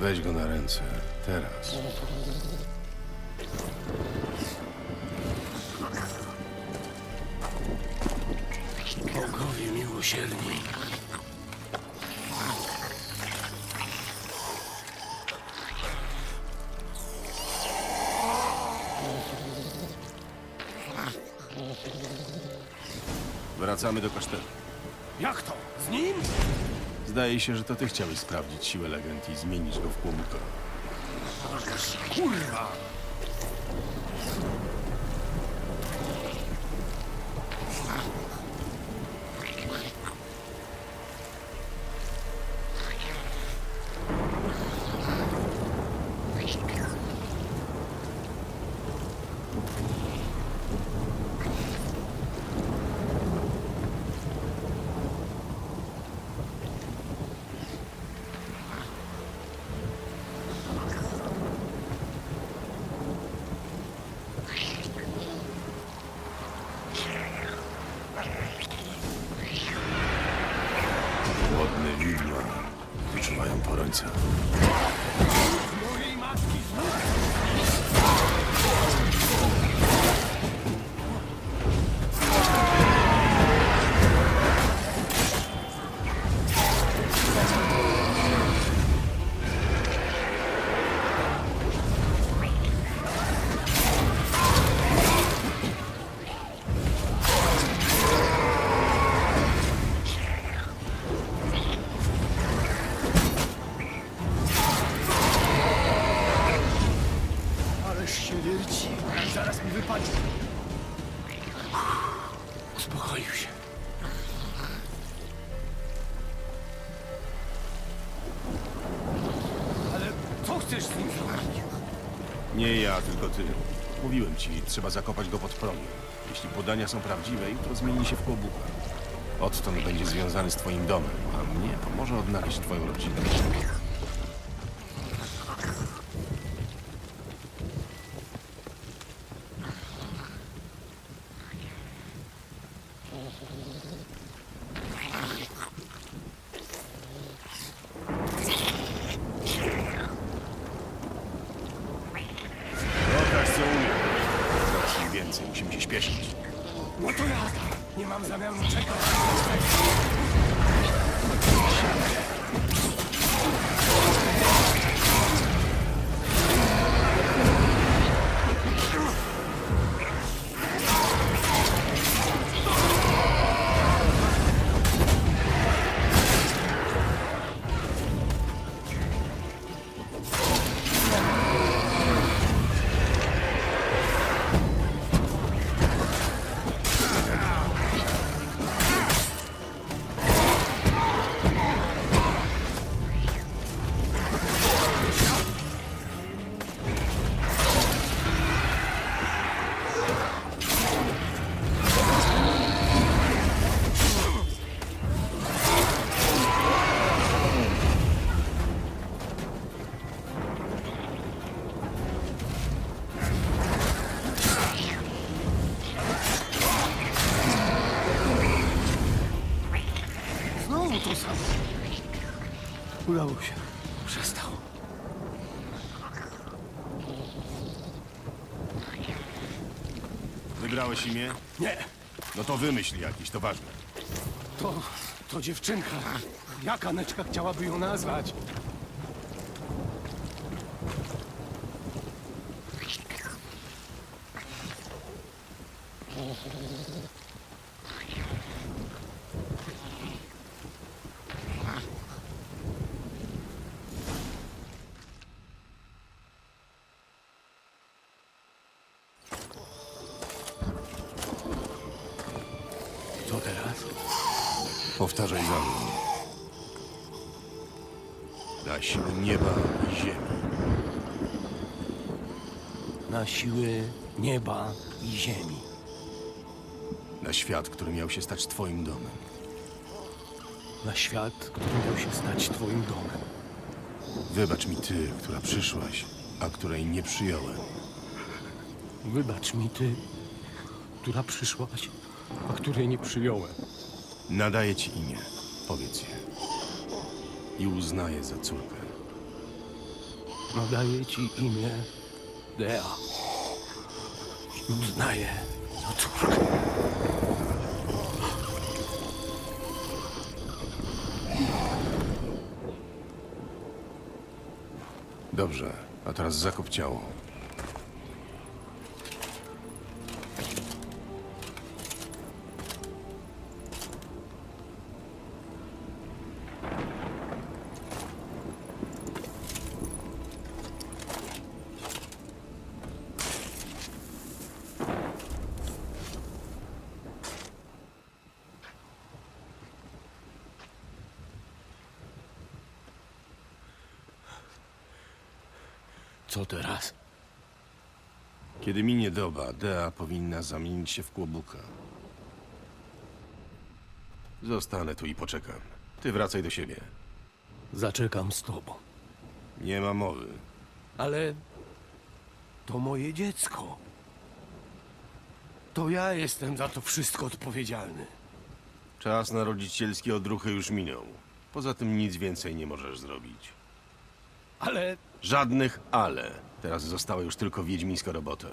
Weź go na ręce. Teraz. Bogowie miłosierni. Wracamy do kasztelu. Jak to? Z nim? Zdaje się, że to ty chciałeś sprawdzić siłę legend i zmienić go w płomyka. Kurwa! Trzeba zakopać go pod progiem. Jeśli podania są prawdziwe, jutro zmieni się w kłobuka. Odtąd będzie związany z twoim domem, a mnie pomoże odnaleźć twoją rodzinę. Imię? Nie, No to wymyśl jakiś, to ważne. to, to dziewczynka. Jak Aneczka chciałaby ją nazwać? Siły nieba i ziemi. Na świat, który miał się stać twoim domem. Na świat, który miał się stać twoim domem. Wybacz mi ty, która przyszłaś, a której nie przyjąłem. Wybacz mi ty, która przyszłaś, a której nie przyjąłem. Nadaję ci imię. Powiedz je. I uznaję za córkę. Nadaję ci imię Dea. Córkę. Dobrze, a teraz zakop ciało. Co teraz? Kiedy minie doba, Dea powinna zamienić się w kłobuka. Zostanę tu i poczekam. Ty wracaj do siebie. Zaczekam z tobą. Nie ma mowy. Ale to moje dziecko. To ja jestem za to wszystko odpowiedzialny. Czas na rodzicielskie odruchy już minął. Poza tym nic więcej nie możesz zrobić. Ale Żadnych ale. Teraz została już tylko wiedźmińska robota.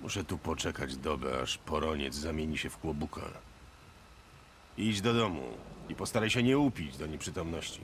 Muszę tu poczekać dobę, aż poroniec zamieni się w kłobuka. Idź do domu i postaraj się nie upić do nieprzytomności.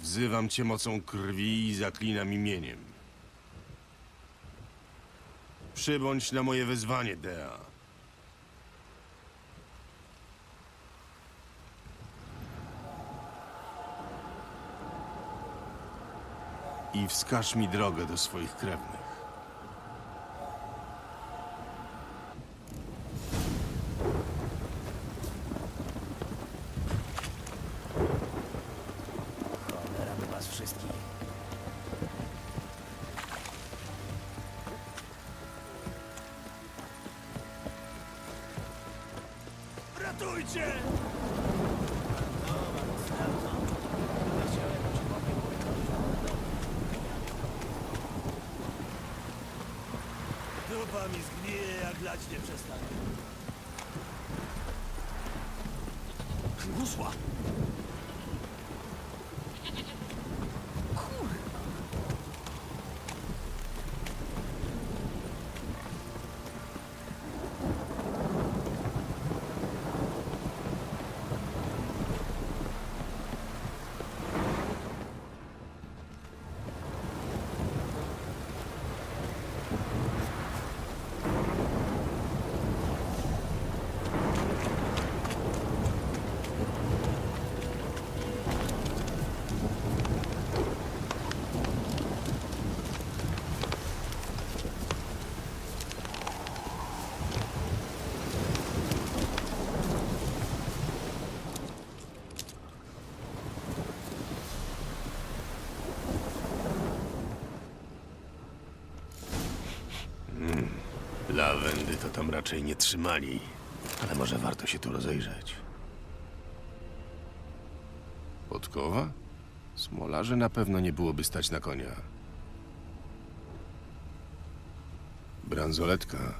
Wzywam cię mocą krwi i zaklinam imieniem. Przybądź na moje wezwanie, Dea. I wskaż mi drogę do swoich krewnych. Ratujcie! Dupa mi zgnije, jak lać nie przestanie. Przygusła! Lawendy to tam raczej nie trzymali, ale może warto się tu rozejrzeć. Podkowa? Smolarzy na pewno nie byłoby stać na konia. Bransoletka.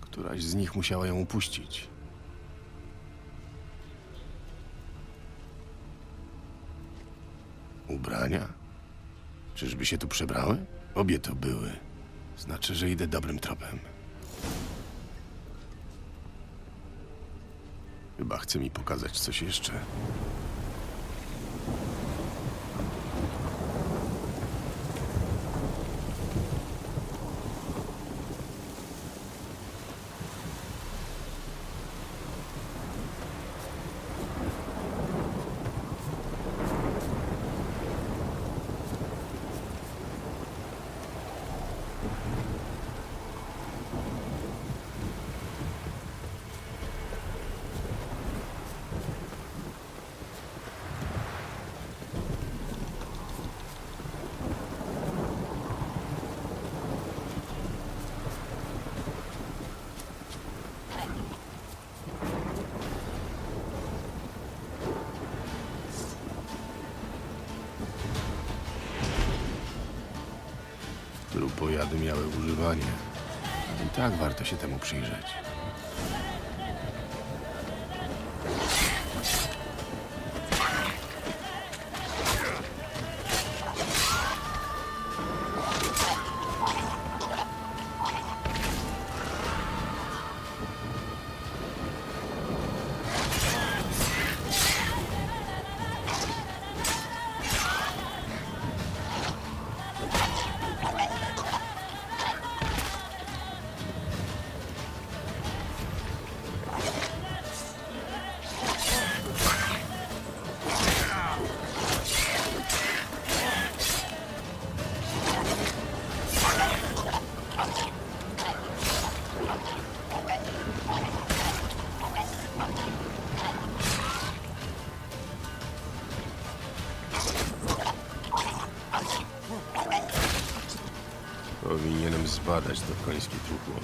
Któraś z nich musiała ją upuścić. Ubrania? Czyżby się tu przebrały? Obie to były. Znaczy, że idę dobrym tropem. Chyba chce mi pokazać coś jeszcze. Trupojady miały używanie. I tak warto się temu przyjrzeć. Zbadać to końskie truchło.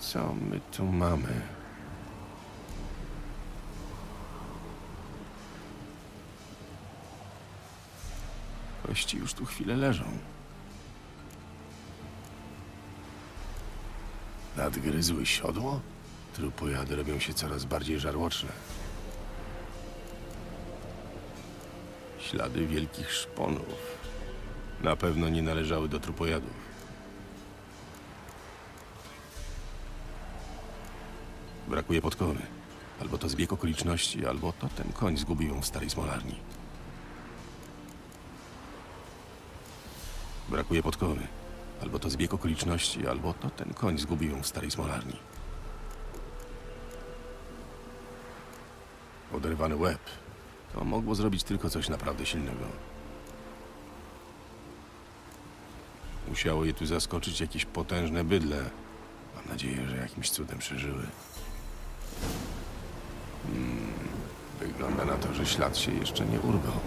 Co my tu mamy? Kości już tu chwilę leżą. Nadgryzły siodło? Trupojady robią się coraz bardziej żarłoczne. Ślady wielkich szponów. Na pewno nie należały do trupojadów. Brakuje podkowy. Albo to zbieg okoliczności, albo to ten koń zgubił ją w starej smolarni. Brakuje podkowy. Albo to zbieg okoliczności, albo to ten koń zgubił ją w starej smolarni. Oderwany łeb. To mogło zrobić tylko coś naprawdę silnego. Musiało je tu zaskoczyć jakieś potężne bydle. Mam nadzieję, że jakimś cudem przeżyły. Hmm, wygląda na to, że ślad się jeszcze nie urwał.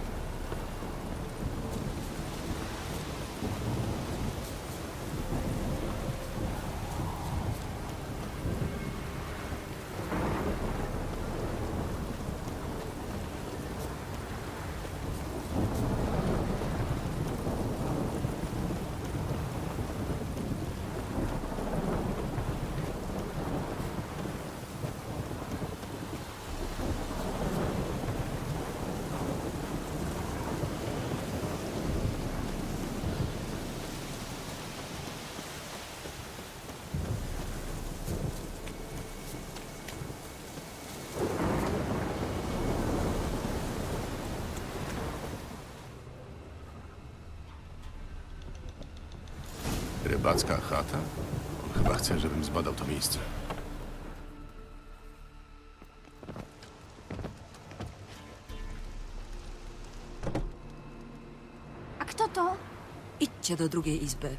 Rybacka chata? On chyba chce, żebym zbadał to miejsce. A kto to? Idźcie do drugiej izby.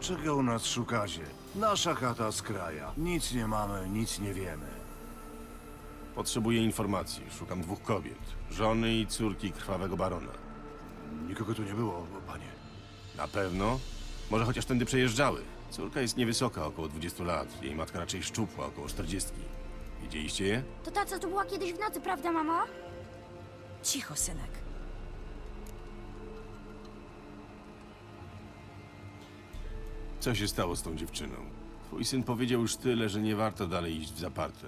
Czego u nas szukacie? Nasza chata z kraja. Nic nie mamy, nic nie wiemy. Potrzebuję informacji. Szukam dwóch kobiet. Żony i córki krwawego barona. Nikogo tu nie było. Na pewno? Może chociaż tędy przejeżdżały. Córka jest niewysoka, około 20 lat. Jej matka raczej szczupła, około 40. Widzieliście je? To ta, co tu była kiedyś w nocy, prawda, mamo? Cicho, synek. Co się stało z tą dziewczyną? Twój syn powiedział już tyle, że nie warto dalej iść w zaparte.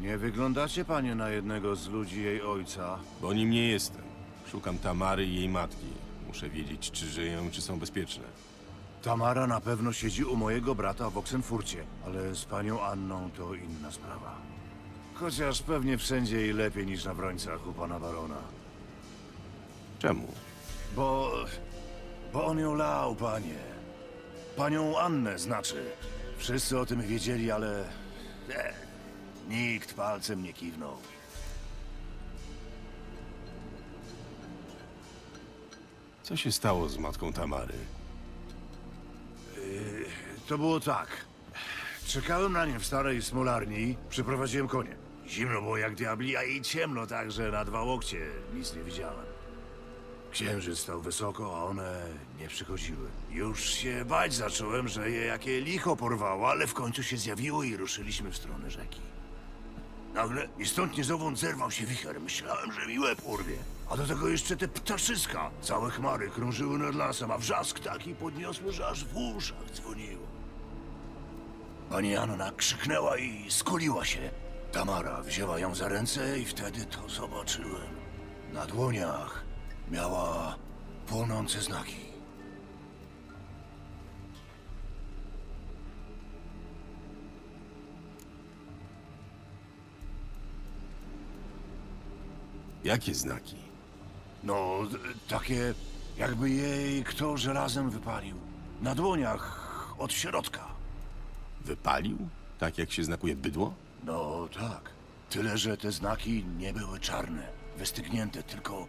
Nie wyglądacie, panie, na jednego z ludzi jej ojca. Bo nim nie jestem. Szukam Tamary i jej matki. Muszę wiedzieć, czy żyją, czy są bezpieczne. Tamara na pewno siedzi u mojego brata w Oksenfurcie, ale z panią Anną to inna sprawa. Chociaż pewnie wszędzie i lepiej niż na brońcach u pana barona. Czemu? Bo... bo on ją lał, panie. Panią Annę znaczy. Wszyscy o tym wiedzieli, ale... E, nikt palcem nie kiwnął. Co się stało z matką Tamary? To było tak. Czekałem na nie w starej smolarni, przyprowadziłem konie. Zimno było jak diabli, a i ciemno tak, że na dwa łokcie nic nie widziałem. Księżyc stał wysoko, a one nie przychodziły. Już się bać zacząłem, że je jakie licho porwało, ale w końcu się zjawiło i ruszyliśmy w stronę rzeki. Nagle i stąd nie zowąd zerwał się wicher. Myślałem, że mi łeb urwie. A do tego jeszcze te ptaszyska. Całe chmary krążyły nad lasem, a wrzask taki podniosły, że aż w uszach dzwoniło. Pani Anna krzyknęła i skuliła się. Tamara wzięła ją za ręce i wtedy to zobaczyłem. Na dłoniach miała płonące znaki. Jakie znaki? No, takie jakby jej kto żelazem wypalił. Na dłoniach od środka. Wypalił? Tak jak się znakuje bydło? No tak. Tyle, że te znaki nie były czarne, wystygnięte, tylko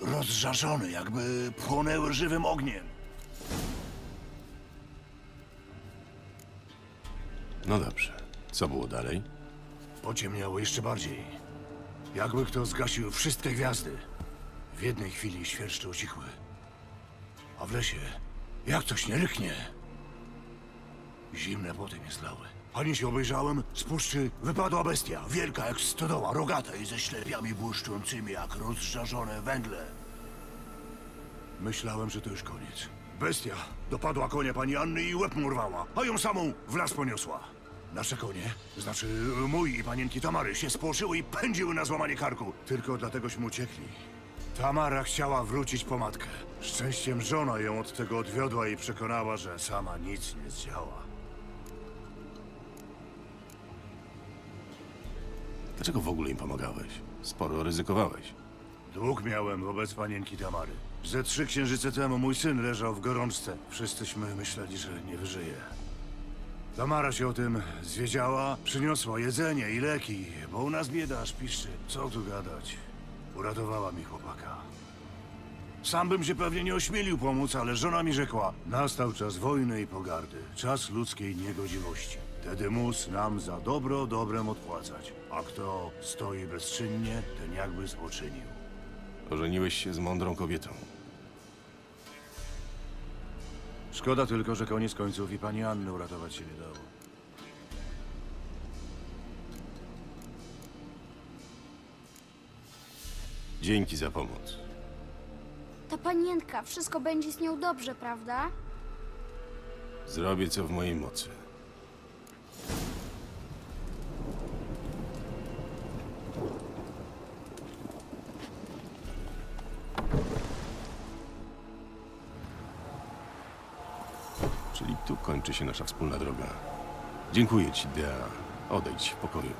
rozżarzone, jakby płonęły żywym ogniem. No dobrze. Co było dalej? Pociemniało jeszcze bardziej. Jakby kto zgasił wszystkie gwiazdy. W jednej chwili świerszcze ucichły. A w lesie, jak coś nie ryknie. Zimne poty mnie zlały. Ani się obejrzałem, z puszczy wypadła bestia. Wielka jak stodoła, rogata i ze ślepiami błyszczącymi jak rozżarzone węgle. Myślałem, że to już koniec. Bestia dopadła konia pani Anny i łeb mu urwała, a ją samą w las poniosła. Nasze konie, znaczy mój i panienki Tamary, się spłoszyły i pędziły na złamanie karku. Tylko dlategośmy uciekli. Tamara chciała wrócić po matkę. Szczęściem żona ją od tego odwiodła i przekonała, że sama nic nie zdziała. Dlaczego w ogóle im pomagałeś? Sporo ryzykowałeś. Dług miałem wobec panienki Tamary. Ze trzy księżyce temu mój syn leżał w gorączce. Wszyscyśmy myśleli, że nie wyżyje. Tamara się o tym zwiedziała, przyniosła jedzenie i leki, bo u nas bieda aż piszczy. Co tu gadać? Uratowała mi chłopaka. Sam bym się pewnie nie ośmielił pomóc, ale żona mi rzekła, nastał czas wojny i pogardy, czas ludzkiej niegodziwości. Wtedy mus nam za dobro dobrem odpłacać, a kto stoi bezczynnie, ten jakby złoczynił. Ożeniłeś się z mądrą kobietą. Szkoda tylko, że koniec końców i pani Anny uratować się nie dało. Dzięki za pomoc. Ta panienka, wszystko będzie z nią dobrze, prawda? Zrobię co w mojej mocy. Czyli tu kończy się nasza wspólna droga. Dziękuję ci, Dea. Odejdź w pokoju.